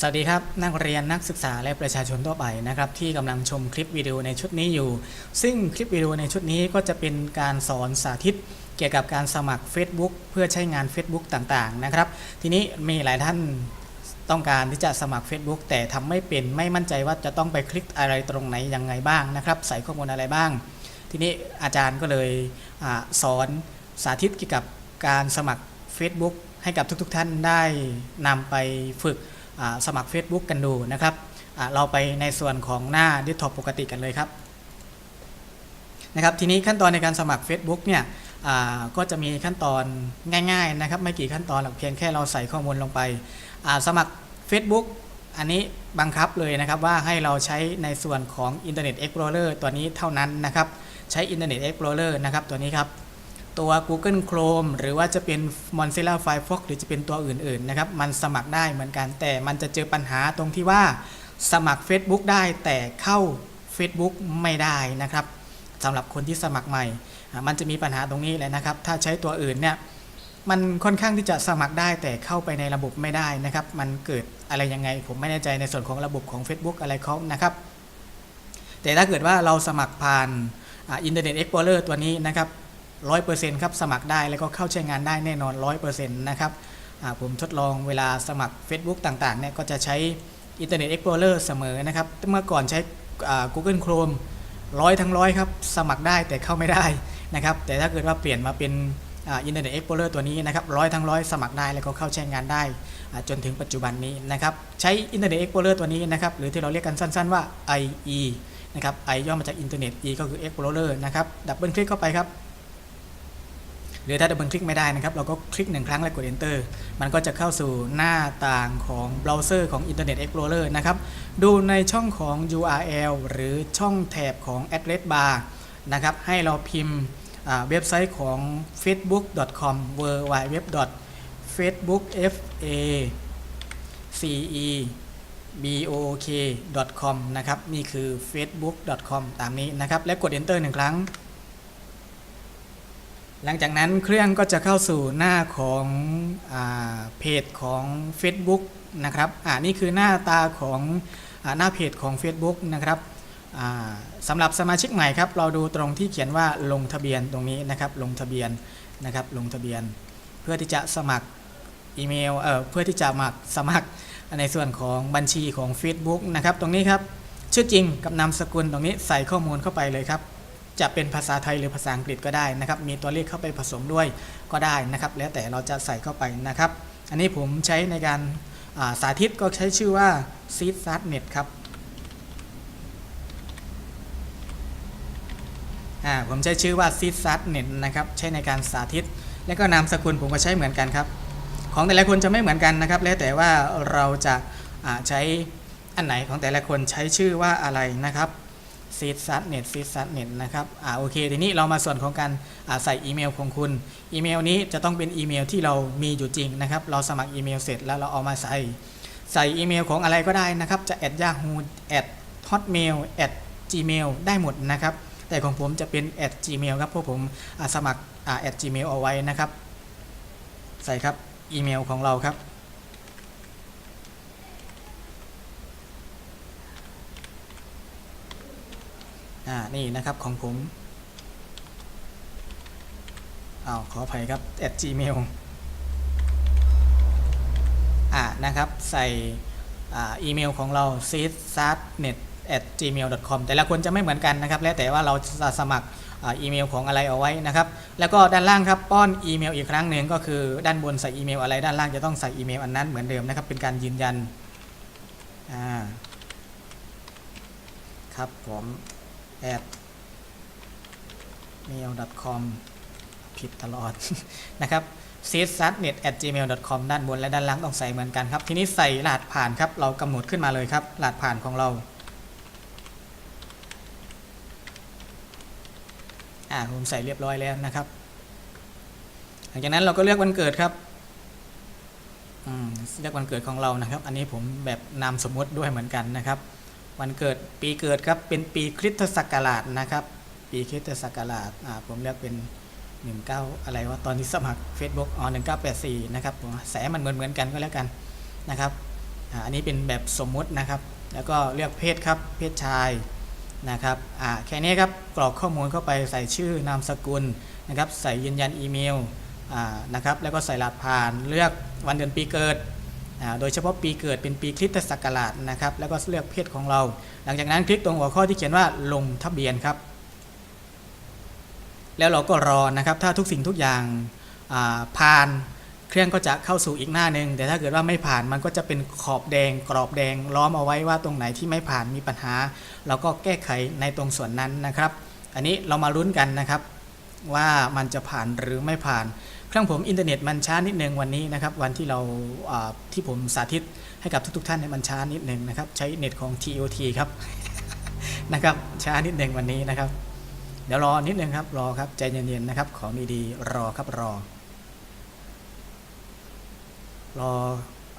สวัสดีครับ นักเรียนนักศึกษาและประชาชนทั่วไปนะครับที่กำลังชมคลิปวิดีโอในชุดนี้อยู่ ซึ่งคลิปวิดีโอในชุดนี้ก็จะเป็นการสอนสาธิต เกี่ยวกับการสมัคร Facebook เพื่อใช้งาน Facebook ต่างๆนะครับ ทีนี้มีหลายท่านต้องการที่จะสมัคร Facebook แต่ทำไม่เป็นไม่มั่นใจว่าจะต้องไปคลิกอะไรตรงไหนยังไงบ้างนะครับ ใส่ข้อมูลอะไรบ้าง ทีนี้อาจารย์ก็เลยอสอนสาธิตเกี่ยวกับการสมัคร Facebook ให้กับทุก ๆ ท่านได้นำไปฝึก สมัคร Facebook กันดูนะครับ เราไปในส่วนของหน้า Desktop ปกติกันเลยครับนะครับทีนี้ขั้นตอนในการสมัคร Facebook เนี่ยก็จะมีขั้นตอนง่ายๆนะครับไม่กี่ขั้นตอนหรอกเพียงแค่เราใส่ข้อมูลลงไป สมัคร Facebook อันนี้บังคับเลยนะครับว่าให้เราใช้ในส่วนของ Internet Explorer ตัวนี้เท่านั้นนะครับ ใช้ Internet Explorer นะครับตัวนี้ครับ ตัว Google Chrome หรือว่าจะเป็น Mozilla Firefox หรือจะเป็นตัวอื่นๆนะครับ มันสมัครได้เหมือนกัน แต่มันจะเจอปัญหาตรงที่ว่าสมัคร Facebook ได้แต่เข้า Facebook ไม่ได้นะครับสำหรับคนที่สมัครใหม่ มันจะมีปัญหาตรงนี้แหละนะครับ ถ้าใช้ตัวอื่นเนี่ยมันค่อนข้างที่จะสมัครได้แต่เข้าไปในระบบไม่ได้นะครับ มันเกิดอะไรยังไง ผมไม่แน่ใจในส่วนของระบบของ Facebook อะไรเขานะครับ แต่ถ้าเกิดว่าเราสมัครผ่านอินเทอร์เน็ตเอ็กพเลอร์ตัวนี้นะครับ ร้อยเปอร์เซ็นต์ครับสมัครได้แล้วก็เข้าใช้งานได้แน่นอนร้อยเปอร์เซ็นต์นะครับผมทดลองเวลาสมัคร Facebook ต่างๆเนี่ยก็จะใช้ Internet Explorer เสมอนะครับเมื่อก่อนใช้ Google Chrome ร้อยทั้งร้อยครับสมัครได้แต่เข้าไม่ได้นะครับแต่ถ้าเกิดว่าเปลี่ยนมาเป็นอ่า Internet Explorer ตัวนี้นะครับร้อยทั้งร้อยสมัครได้แล้วก็เข้าใช้งานได้ จนถึงปัจจุบันนี้นะครับใช้ Internet Explorer ตัวนี้นะครับหรือที่เราเรียกกันสั้นๆว่า IE นะครับ I ย่อมาจาก Internet E ก็คือ Explorer นะครับดับเบิลคลิกเข้าไปครับ หรือถ้าดับเบิลคลิกไม่ได้นะครับ เราก็คลิกหนึ่งครั้งแล้วกด Enter มันก็จะเข้าสู่หน้าต่างของเบราว์เซอร์ของ Internet Explorer นะครับ ดูในช่องของ URL หรือช่องแถบของ address bar นะครับ ให้เราพิมพ์เว็บไซต์ของ facebook.com w w w facebook f a c e b o k com นะครับ นี่คือ facebook.com ตามนี้นะครับ และกด enter หนึ่งครั้ง หลังจากนั้นเครื่องก็จะเข้าสู่หน้าของอเพจของ Facebook นะครับอ่านี่คือหน้าตาของอหน้าเพจของ Facebook นะครับสำหรับสมาชิกใหม่ครับ เราดูตรงที่เขียนว่าลงทะเบียนตรงนี้นะครับ ลงทะเบียนนะครับ ลงทะเบียน เพื่อที่จะสมัครอีเมลเอ่อเพื่อที่จะมักสมัครในส่วนของบัญชีของ Facebook นะครับ ตรงนี้ครับ ชื่อจริงกับนามสกุลตรงนี้ใส่ข้อมูลเข้าไปเลยครับ จะเป็นภาษาไทยหรือภาษาอังกฤษก็ได้นะครับ มีตัวเลขเข้าไปผสมด้วยก็ได้นะครับ แล้วแต่เราจะใส่เข้าไปนะครับ อันนี้ผมใช้ในการาสาธิตก็ใช้ชื่อว่า s e e d s a t net ครับผมใช้ชื่อว่า s e e d s a t net นะครับ ใช้ในการสาธิต และก็นามสกุลผมก็ใช้เหมือนกันครับ ของแต่ละคนจะไม่เหมือนกันนะครับ แล้วแต่ว่าเราจะาใช้อันไหนของแต่ละคนใช้ชื่อว่าอะไรนะครับ ซีดซัดเน็ตซีดซัดเน็ตนะครับอ่าโอเคทีนี้เรามาส่วนของการอ่าใส่อีเมลของคุณอีเมลนี้จะต้องเป็นอีเมลที่เรามีอยู่จริงนะครับ เราสมัครอีเมลเสร็จแล้วเราเอามาใส่ ใส่อีเมลของอะไรก็ได้นะครับ จะ at yahoo at hotmail at gmail ได้หมดนะครับ แต่ของผมจะเป็น at gmail ครับเพราะผมอ่าสมัครอ่า at gmail เอาไว้นะครับ ใส่ครับอีเมลของเราครับ อ่านี่นะครับของผมอาขออภัยครับ at gmail อ่านะครับใส่อ่าอีเมลของเรา s e e d s a t n e t at gmail com แต่ละคนจะไม่เหมือนกันนะครับ แล้วแต่ว่าเราจะสมัครอ่าอีเมลของอะไรเอาไว้นะครับ แล้วก็ด้านล่างครับป้อนอีเมลอีกครั้งหนึ่งก็คือด้านบนใส่อีเมลอะไรด้านล่างจะต้องใส่อีเมลอันนั้นเหมือนเดิมนะครับ เป็นการยืนยัน อ่า ครับผม at mail.com ผิดตลอด นะครับ c s a t n e t at gmail com ด้านบนและด้านล่างต้องใส่เหมือนกันครับ ทีนี้ใส่รหัสผ่านครับ เรากำหนดขึ้นมาเลยครับ รหัสผ่านของเราอ่าผมใส่เรียบร้อยแล้วนะครับ หลังจากนั้นเราก็เลือกวันเกิดครับอืมเลือกวันเกิดของเรานะครับ อันนี้ผมแบบนามสมมติด้วยเหมือนกันนะครับ วันเกิดปีเกิดครับเป็นปีคริสตศักราชนะครับ ปีคริสตศักราชอ่าผมเลือกเป็น 19 อะไรว่าตอนที่สมัคร Facebook อ๋อ1984 นะครับแสมันเหมือนเหมือนกันก็แล้วกันนะครับอ,อันนี้เป็นแบบสมมุตินะครับ แล้วก็เลือกเพศครับเพศชายนะครับอ่าแค่นี้ครับกรอกข้อมูลเข้าไปใส่ชื่อนามสกุลนะครับ ใส่ยืนยันอีเมลอ่านะครับแล้วก็ใส่รหัสผ่านเลือกวันเดือนปีเกิด โดยเฉพาะปีเกิดเป็นปีคริสตศักราชนะครับ แล้วก็เลือกเพศของเรา หลังจากนั้นคลิกตรงหัวข้อที่เขียนว่าลงทะเบียนครับ แล้วเราก็รอนะครับ ถ้าทุกสิ่งทุกอย่างาผ่านเครื่องก็จะเข้าสู่อีกหน้าหนึ่งแต่ถ้าเกิดว่าไม่ผ่านมันก็จะเป็นขอบแดงกรอบแดงล้อมเอาไว้ว่าตรงไหนที่ไม่ผ่านมีปัญหา เราก็แก้ไขในตรงส่วนนั้นนะครับ อันนี้เรามาลุ้นกันนะครับ ว่ามันจะผ่านหรือไม่ผ่าน เครื่องผมอินเทอร์เน็ตมันช้านิดนึงวันนี้นะครับวันที่เราที่ผมสาธิตให้กับทุกๆท่านในยมันช้านิดนึงนะครับใช้เน็ตของ TOT ครับนะครับช้านิดนึงวันนี้นะครับ เดี๋ยวรอนิดนึงครับรอครับใจเย็นๆนะครับของดีๆรอครับรอ รอ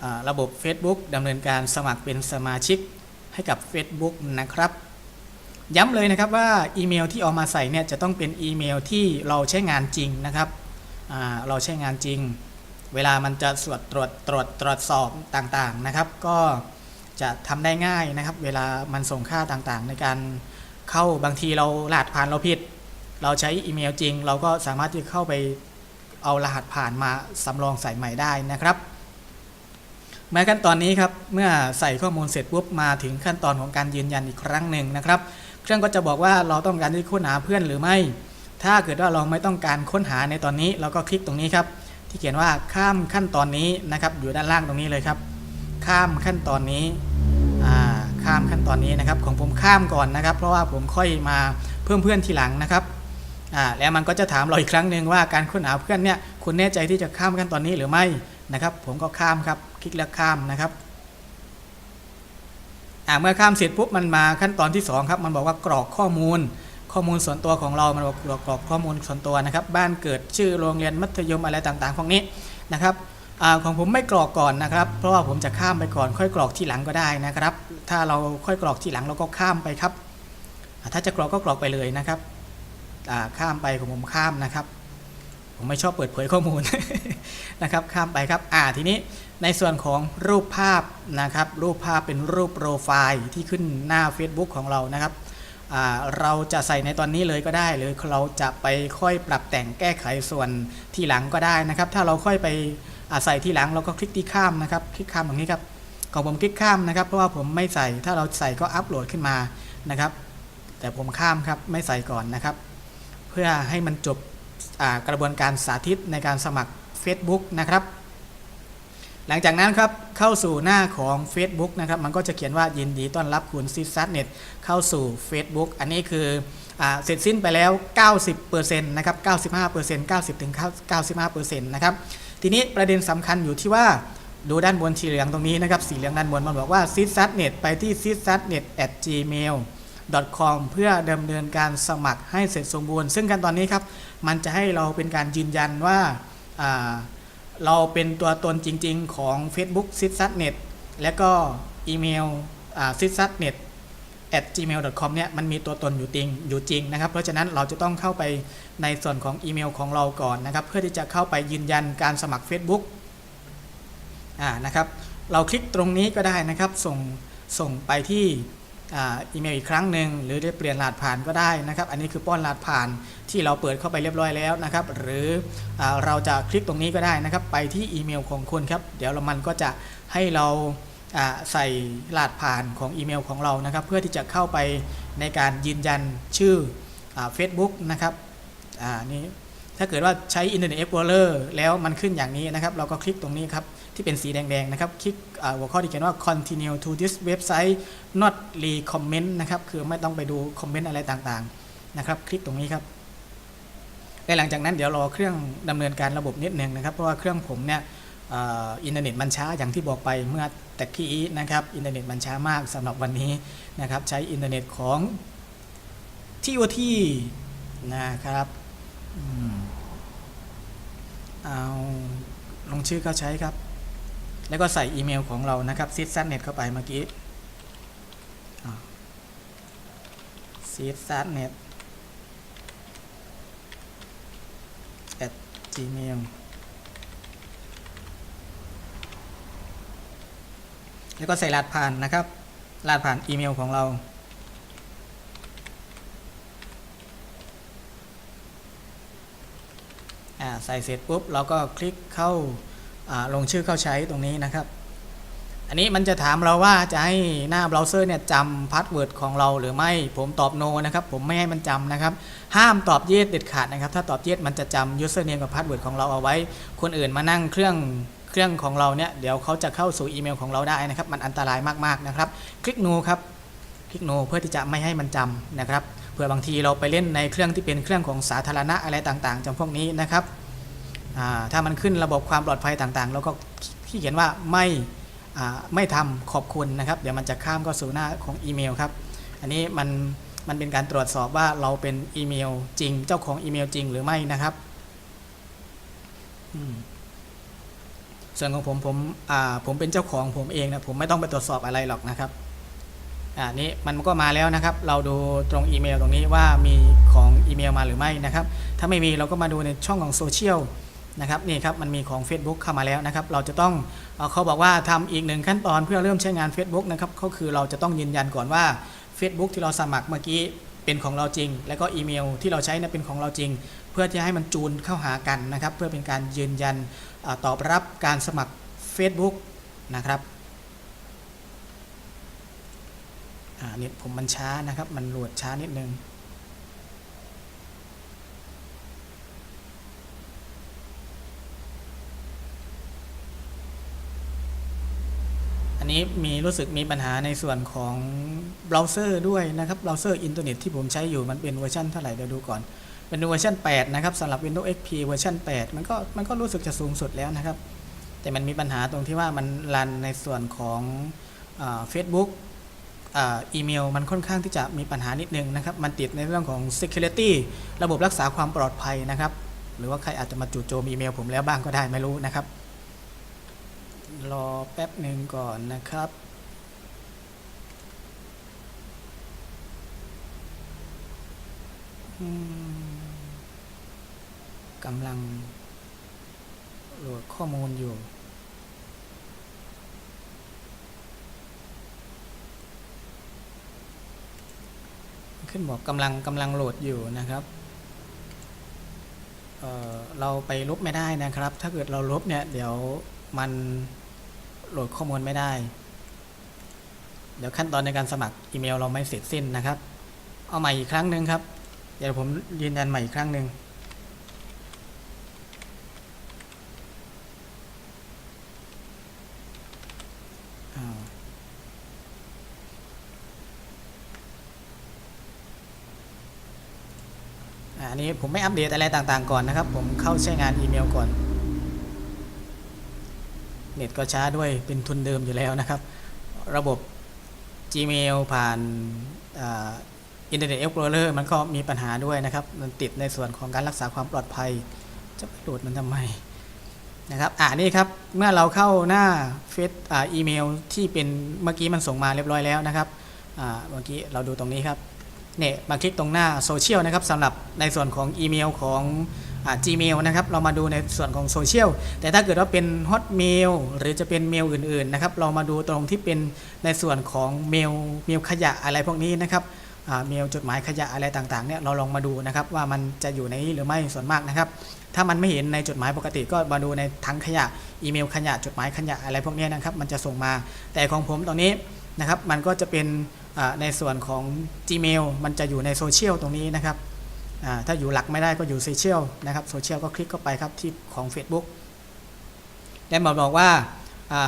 อระบบ Facebook ดำเนินการสมัครเป็นสมาชิกให้กับ Facebook นะครับย้ำเลยนะครับว่าอีเมลที่เอามาใส่เนี่ยจะต้องเป็นอีเมลที่เราใช้งานจริงนะครับ เราใช้งานจริง เวลามันจะสวดตรวจตรวจตรวจสอบต่างๆนะครับ ก็จะทำได้ง่ายนะครับ เวลามันส่งค่าต่างๆ ในการเข้าบางทีเรารหัสผ่านเราผิด เราใช้อีเมลจริง เราก็สามารถที่จะเข้าไปเอารหัสผ่านมาสำรองใส่ใหม่ได้นะครับแม้ขั้นตอนนี้ครับ เมื่อใส่ข้อมูลเสร็จปุ๊บมาถึงขั้นตอนของการยืนยันอีกครั้งหนึ่งนะครับ เครื่องก็จะบอกว่าเราต้องการที่ค้นหาเพื่อนหรือไม่ ถ้าเกิดว่าเราไม่ต้องการค้นหาในตอนนี้เราก็คลิกตรงนี้ครับ ที่เขียนว่าข้ามขั้นตอนนี้นะครับ อยู่ด้านล่างตรงนี้เลยครับ ข้ามขั้นตอนนี้ข้ามขั้นตอนนี้นะครับ ของผมข้ามก่อนนะครับ เพราะว่าผมค่อยมาเพิ่มเพื่อนทีหลังนะครับแล้วมันก็จะถามเราอีกครั้งหนึ่งว่าการค้นหาเพื่อนเนี่ยคุณแน่ใจที่จะข้ามขั้นตอนนี้หรือไม่นะครับ ผมก็ข้ามครับคลิกแล้วข้ามนะครับเมื่อข้ามเสร็จปุ๊บมันมาขั้นตอนที่สองครับ มันบอกว่ากรอกข้อมูล ข้อมูลส่วนตัวของเรา มันบอกกรอกอกข้อมูลส่วนตัวนะครับ บ้านเกิดชื่อโรงเรียนมัธยมอะไรต่างๆพวกนี้นะครับอของผมไม่กรอกก่อนนะครับ เพราะว่าผมจะข้ามไปก่อน ค่อยกรอกทีหลังก็ได้นะครับ ถ้าเราค่อยกรอกทีหลังเราก็ข้ามไปครับ ถ้าจะกรอกก็กรอกไปเลยนะครับข้ามไปของผมข้ามนะครับ ผมไม่ชอบเปิดเผยข้อมูลนะครับ ข้ามไปครับ อ่าทีนี้ในส่วนของรูปภาพนะครับ รูปภาพเป็นรูปโปรไฟล์ที่ขึ้นหน้า Facebook ของเรานะครับ เราจะใส่ในตอนนี้เลยก็ได้ หรือเราจะไปค่อยปรับแต่งแก้ไขส่วนที่หลังก็ได้นะครับ ถ้าเราค่อยไปใส่ที่หลังเราก็คลิกที่ข้ามนะครับ คลิกข้ามตรงนี้ครับของผมคลิกข้ามนะครับ เพราะว่าผมไม่ใส่ถ้าเราใส่ก็อัปโหลดขึ้นมานะครับ แต่ผมข้ามครับไม่ใส่ก่อนนะครับ เพื่อให้มันจบกระบวนการสาธิตในการสมัคร Facebook นะครับ หลังจากนั้นครับเข้าสู่หน้าของ Facebook นะครับมันก็จะเขียนว่ายินดีต้อนรับคุณซิซัสเน็ตเข้าสู่ Facebook อันนี้คืออเสร็จสิ้นไปแล้ว 90%นะครับ 95% 90ถึง95%นะครับทีนี้ประเด็นสำคัญอยู่ที่ว่าดูด้านบนสีเหลืองตรงนี้นะครับสีเหลืองด้านบนมันบอกว่า s y s a t n e t ไปที่ s y s a t n e t at gmail com เพื่อดำเนินการสมัครให้เสร็จสมบูรณ์ ซึ่งกันตอนนี้ครับ มันจะให้เราเป็นการยืนยันว่าอ่า เราเป็นตัวตนจริง ๆ ของ Facebook s i s a t n e t และก็อีเมล s i s a t n e t at gmail.com เนี่ยมันมีตัวตนอยู่จริงอยู่จริงนะครับ เพราะฉะนั้นเราจะต้องเข้าไปในส่วนของอีเมลของเราก่อนนะครับ เพื่อที่จะเข้าไปยืนยันการสมัคร Facebook อ่านะครับ เราคลิกตรงนี้ก็ได้นะครับ ส่งส่งไปที่ อีเมลอีกครั้งหนึ่งหรือได้เปลี่ยนรหัสผ่านก็ได้นะครับ อันนี้คือป้อนรหัสผ่านที่เราเปิดเข้าไปเรียบร้อยแล้วนะครับ หรืออเราจะคลิกตรงนี้ก็ได้นะครับ ไปที่อีเมลของคุณครับ เดี๋ยวมันก็จะให้เราใส่รหัสผ่านของอีเมลของเรานะครับ เพื่อที่จะเข้าไปในการยืนยันชื่อเฟซบุ๊กนะครับนี่ถ้าเกิดว่าใช้ Internet Explorer แล้วมันขึ้นอย่างนี้นะครับ เราก็คลิกตรงนี้ครับ ที่เป็นสีแดงๆนะครับคลิกหัวข้อที่เขียนว่า continue to this website not recommend นะครับคือไม่ต้องไปดูคอมเมนต์อะไรต่างๆนะครับ คลิกตรงนี้ครับและหลังจากนั้นเดี๋ยวรอเครื่องดำเนินการระบบนิดหนึ่งนะครับ เพราะว่าเครื่องผมเนี่ยอินเทอร์เน็ตมันช้าอย่างที่บอกไปเมื่อแต่กี้นะครับอินเทอร์เน็ตมันช้ามากสำหรับวันนี้นะครับใช้อินเทอร์เน็ตของที่วที่นะครับเอาลงชื่อเขาใช้ครับ แล้วก็ใส่อีเมลของเรานะครับซิดซันเน็ตเข้าไปเมื่อกี้ซิดซันเน็ต at gmail แล้วก็ใส่รหัสผ่านนะครับรหัสผ่านอีเมลของเราอ่าใส่เสร็จปุ๊บ เราก็คลิกเข้า ลงชื่อเข้าใช้ตรงนี้นะครับ อันนี้มันจะถามเราว่าจะให้หน้าเบราว์เซอร์เนี่ยจำพาสเวิร์ดของเราหรือไม่ผมตอบโนนะครับ ผมไม่ให้มันจำนะครับ ห้ามตอบเยสเด็ดขาดนะครับ ถ้าตอบเยสมันจะจำ username กับพาสเวิร์ดของเราเอาไว้ คนอื่นมานั่งเครื่องเครื่องของเราเนี่ยเดี๋ยวเขาจะเข้าสู่อีเมลของเราได้นะครับ มันอันตรายมากๆนะครับ คลิก no ครับคลิก no เพื่อที่จะไม่ให้มันจำนะครับเผื่อบางทีเราไปเล่นในเครื่องที่เป็นเครื่องของสาธารณะอะไรต่างๆจำพวกนี้นะครับ ถ้ามันขึ้นระบบความปลอดภัยต่างๆ แล้วก็ที่เขียนว่าไม่ไม่ทำขอบคุณนะครับ เดี๋ยวมันจะข้ามเข้าสู่หน้าของอีเมลครับ อันนี้มันมันเป็นการตรวจสอบว่าเราเป็นอีเมลจริง เจ้าของอีเมลจริงหรือไม่นะครับ ส่วนของผมผมผมเป็นเจ้าของผมเองนะผมไม่ต้องไปตรวจสอบอะไรหรอกนะครับอ่านี้มันก็มาแล้วนะครับ เราดูตรงอีเมลตรงนี้ว่ามีของอีเมลมาหรือไม่นะครับ ถ้าไม่มีเราก็มาดูในช่องของโซเชียล นะครับนี่ครับมันมีของ Facebook เข้ามาแล้วนะครับ เราจะต้องเอเขาบอกว่าทำอีกหนึ่งขั้นตอนเพื่อเริ่มใช้งาน Facebook นะครับก็คือเราจะต้องยืนยันก่อนว่า Facebook ที่เราสมัครเมื่อกี้เป็นของเราจริง แล้วก็อีเมลที่เราใช้นะเป็นของเราจริง เพื่อที่ให้มันจูนเข้าหากันนะครับ เพื่อเป็นการยืนยันอตอบรับการสมัคร Facebook นะครับอ่านี่ผมมันช้านะครับ มันโหลดช้านิดนึง นี้มีรู้สึกมีปัญหาในส่วนของเบราว์เซอร์ด้วยนะครับเบราว์เซอร์อินเทอร์เน็ตที่ผมใช้อยู่มันเป็นเวอร์ชันเท่าไหร่เดี๋ยวดูก่อนเป็นเวอร์ชัน8นะครับสำหรับ Windows XP เวอร์ชัน8มันก็มันก็รู้สึกจะสูงสุดแล้วนะครับ แต่มันมีปัญหาตรงที่ว่ามันรันในส่วนของเฟซบุ๊กอีเมลมันค่อนข้างที่จะมีปัญหานิดนึงนะครับ มันติดในเรื่องของ Security ระบบรักษาความปลอดภัยนะครับ หรือว่าใครอาจจะมาจู่โจมอีเมลผมแล้วบ้างก็ได้ไม่รู้นะครับ รอแป๊บหนึ่งก่อนนะครับกำลังโหลดข้อมูลอยู่ ขึ้นบอกกำลังกำลังโหลดอยู่นะครับเเราไปลบไม่ได้นะครับ ถ้าเกิดเราลบเนี่ย เดี๋ยวมัน โหลดข้อมูลไม่ได้ เดี๋ยวขั้นตอนในการสมัครอีเมลเราไม่เสร็จสิ้นนะครับ เอาใหม่อีกครั้งหนึ่งครับ เดี๋ยวผมยืนยันใหม่อีกครั้งหนึ่งอันนี้ผมไม่อัปเดตอะไรต่างๆก่อนนะครับ ผมเข้าใช้งานอีเมลก่อน เน็ตก็ช้าด้วยเป็นทุนเดิมอยู่แล้วนะครับ ระบบ Gmail ผ่านอินเทอร์เน็ตเอ็กโพลเลอร์มันก็มีปัญหาด้วยนะครับ มันติดในส่วนของการรักษาความปลอดภัย จะไปโหลดมันทำไมนะครับอ่านี่ครับ เมื่อเราเข้าหน้าเฟซอ่าอีเมลที่เป็นเมื่อกี้มันส่งมาเรียบร้อยแล้วนะครับอ่าเมื่อกี้เราดูตรงนี้ครับเนี่ยมาคลิกตรงหน้าโซเชียลนะครับสำหรับในส่วนของอีเมลของอ Gmail นะครับ เรามาดูในส่วนของโซเชียล แต่ถ้าเกิดว่าเป็น Hotmail หรือจะเป็นเมลอื่นๆนะครับ เรามาดูตรงที่เป็นในส่วนของเมลเมลขยะอะไรพวกนี้นะครับเมลจดหมายขยะอะไรต่างๆเนี่ยเราลองมาดูนะครับว่ามันจะอยู่ในนี้หรือไม่ส่วนมากนะครับ ถ้ามันไม่เห็นในจดหมายปกติก็มาดูในถังขยะอีเมลขยะจดหมายขยะอะไรพวกนี้นะครับ มันจะส่งมา แต่ของผมตรงนี้นะครับมันก็จะเป็นในส่วนของ Gmail มันจะอยู่ในโซเชียลตรงนี้นะครับ ถ้าอยู่หลักไม่ได้ก็อยู่โซเชียลนะครับโซเชียลก็คลิกเข้าไปครับที่ของ Facebook ได้มาบอกว่า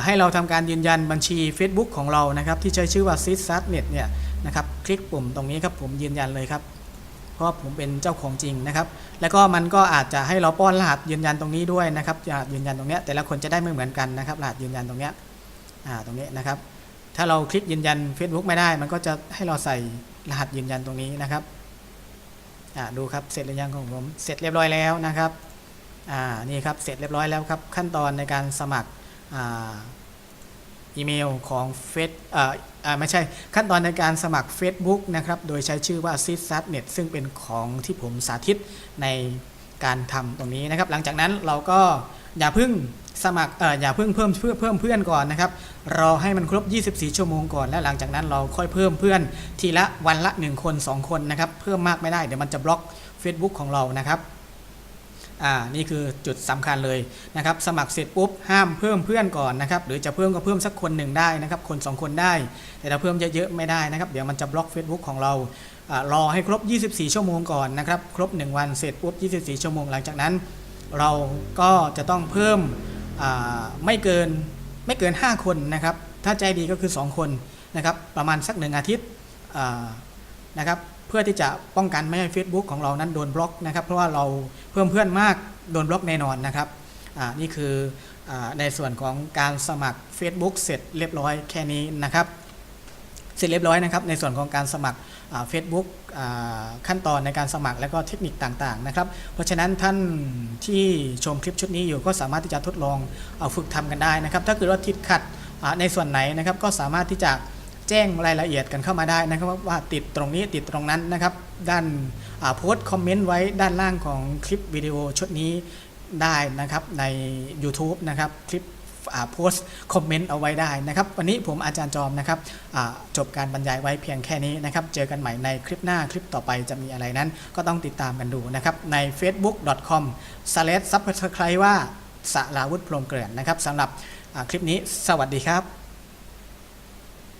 ให้เราทำการยืนยันบัญชี Facebook ของเรานะครับที่ใช้ชื่อว่า s y s a t n e t เนี่ยนะครับคลิกปุ่มตรงนี้ครับผมยืนยันเลยครับ เพราะผมเป็นเจ้าของจริงนะครับ แล้วก็มันก็อาจจะให้เราป้อนรหัสยืนยันตรงนี้ด้วยนะครับรหัสยืนยันตรงเนี้ยแต่ละคนจะได้ไม่เหมือนกันนะครับรหัสยืนยันตรงเนี้ยตรงนี้นะครับ ถ้าเราคลิกยืนยัน Facebook ไม่ได้ มันก็จะให้เราใส่รหัสยืนยันตรงนี้นะครับ ดูครับเสร็จหรือยังของผมเสร็จเรียบร้อยแล้วนะครับนี่ครับเสร็จเรียบร้อยแล้วครับขั้นตอนในการสมัครอีเมลของเฟซไม่ใช่ขั้นตอนในการสมัคร Facebook นะครับโดยใช้ชื่อว่า s y s a t n e t ซึ่งเป็นของที่ผมสาธิตในการทำตรงนี้นะครับ หลังจากนั้นเราก็อย่าพึ่ง สมัครเอออย่าเพิ่งเพิ่มเพื่อเพิ่มเพื่อนก่อนนะครับรอให้มันครบ 24 ชั่วโมงก่อน และหลังจากนั้นเราค่อยเพิ่มเพื่อน ทีละวันละ 1 คน 2 คนนะครับเพิ่มมากไม่ได้เดี๋ยวมันจะบล็อก Facebook ของเรานะครับอ่านี่คือจุดสำคัญเลยนะครับ สมัครเสร็จปุ๊บห้ามเพิ่มเพื่อนก่อนนะครับ หรือจะเพิ่มก็เพิ่มสักคนหนึ่งได้นะครับ คน 2 คนได้ แต่ถ้าเพิ่มเยอะๆไม่ได้นะครับ เดี๋ยวมันจะบล็อก Facebook ของเราอรอให้ครบ 24 ชั่วโมงก่อนนะครับ ครบ 1 วันเสร็จปุ๊บ 24 ชั่วโมงหลังจากนั้น เราก็จะต้องเพิ่ม ไม่เกินไม่เกิน 5 คนนะครับ ถ้าใจดีก็คือ 2 คนนะครับ ประมาณสักหนึ่งอาทิตย์นะครับ เพื่อที่จะป้องกันไม่ให้ Facebook ของเรานั้นโดนบล็อกนะครับ เพราะว่าเราเพิ่มเพื่อนมากโดนบล็อกแน่นอนนะครับนี่คืออในส่วนของการสมัคร Facebook เสร็จเรียบร้อยแค่นี้นะครับ เสร็จเรียบร้อยนะครับในส่วนของการสมัครเฟซบุ๊กขั้นตอนในการสมัครและก็เทคนิคต่างๆนะครับ เพราะฉะนั้นท่านที่ชมคลิปชุดนี้อยู่ก็สามารถที่จะทดลองเอาฝึกทำกันได้นะครับ ถ้าเกิดว่าติดขัดในส่วนไหนนะครับก็สามารถที่จะแจ้งรายละเอียดกันเข้ามาได้นะครับว่าว่าติดตรงนี้ติดตรงนั้นนะครับด้านโพสต์คอมเมนต์ไว้ด้านล่างของคลิปวิดีโอชุดนี้ได้นะครับใน YouTube นะครับคลิป โพสต์คอมเมนต์เอาไว้ได้นะครับ วันนี้ผมอาจารย์จอมนะครับจบการบรรยายไว้เพียงแค่นี้นะครับ เจอกันใหม่ในคลิปหน้าคลิปต่อไปจะมีอะไรนั้น ก็ต้องติดตามกันดูนะครับ ใน facebook.com s l a s u b s c r i b e ว่าสลาวุธพรมเกลื่อนนะครับสำหรับคลิปนี้สวัสดีครับ